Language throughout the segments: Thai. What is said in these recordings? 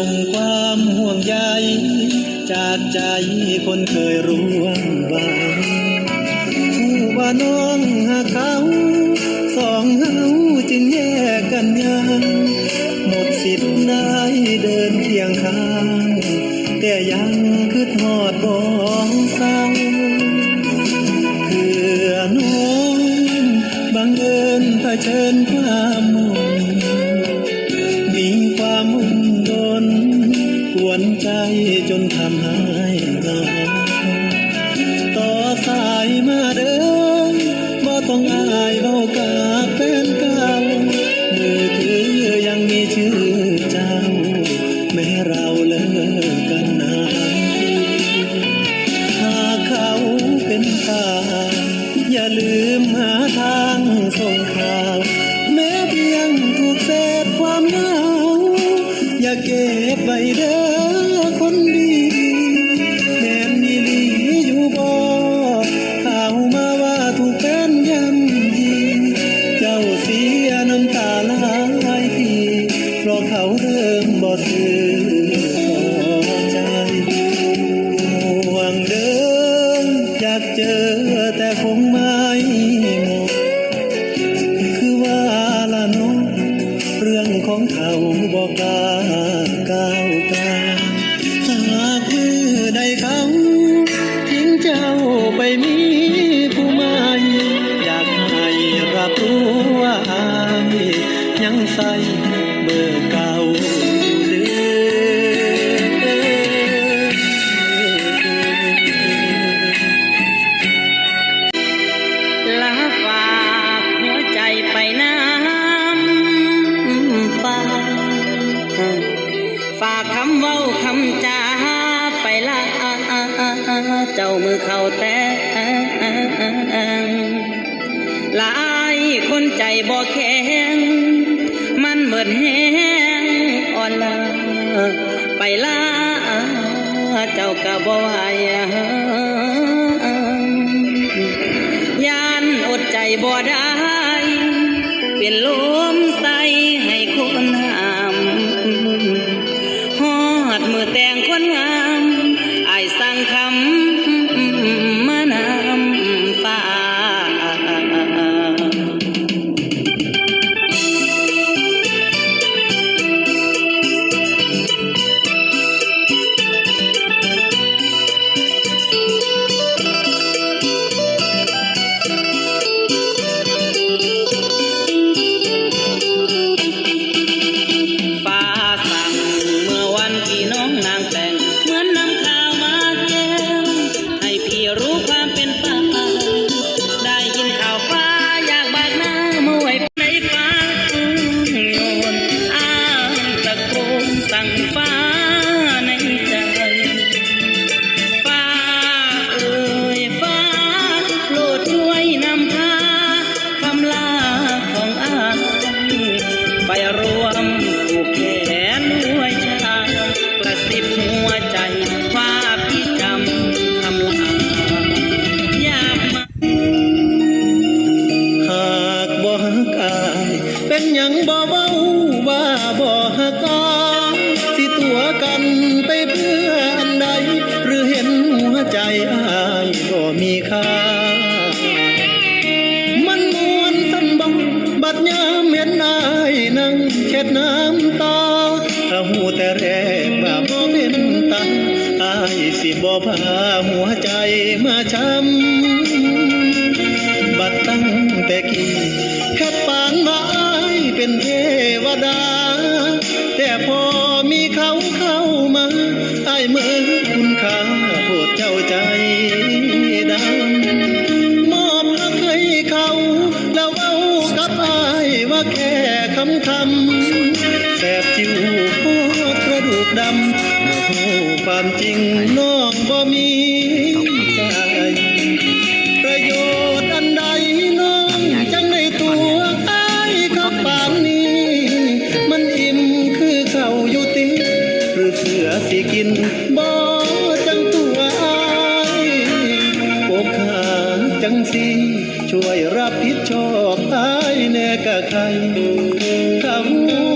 ่งความห่วงใยจากใจคนเคยรู้ว่าผู้บ้าน้องหาเขา สองเฮาจึงแยกกันยังหมดสิทธิ์ได้เดินเคียงข้างแต่ยังคือทอดบองเศร้าเพื่อน้องบังเอิญเผชิญความมุ่ง วนใจจนทำให้เหงาต่อสายมาเดินบ่ต้องอาย มบ่ซื้อต่อใจห่วงเดินอยากเจอแต่คงไม่หมดคือว่าละน้องเรื่องของเขาบอกกล้าก้าวกาหากมือใดเขาทิ้งเจ้าไปมีผู้ใหม่อยากให้รับรู้ว่าอายยังใส่เบอร์เก่า เจ้ามือเข้าแต่หลายคนใจบ่แข็ง มันเหมือนแห้งอ่อนลาไปละเจ้าก็บ่ไหวยานอดใจบ่ได้ เป็นล ดน้ำตาถ้าหูแต่แรกว่าบ่เป็นตาอายสิบ่พาหัวใจมาช้ำบัดตั้งแต่กี้แค่ปานว่าอายเป็นเทวดา แต่พอมีเขาเข้ามาอายเมื่อคุณค่าโปรดเจ้าใจดำมอบรักให้เขาแล้วเอากับอายว่าแค่คำคำ บจิวโคตรกระดูกดำเมื่อหูความจริงน้องบ่มีใจประโยชน์อันใดน้องจังในตัวอายกับปานนี้ มันอิ่มคือเขาอยู่ติหรือเสือสิกินบ่จังตัวอายอกหาจังสิช่วยรับผิดชอบอายแน่กะใครถ้าหั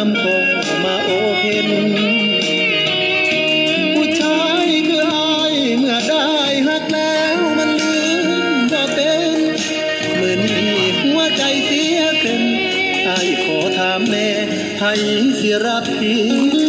ามคงมาโอเพนผู้ชายคืออายเมื่อได้หักแล้วมันลืมว่าเป็นเหมือนมีหัวใจเสียเป็นอายขอถามแม่ให้เสียรับที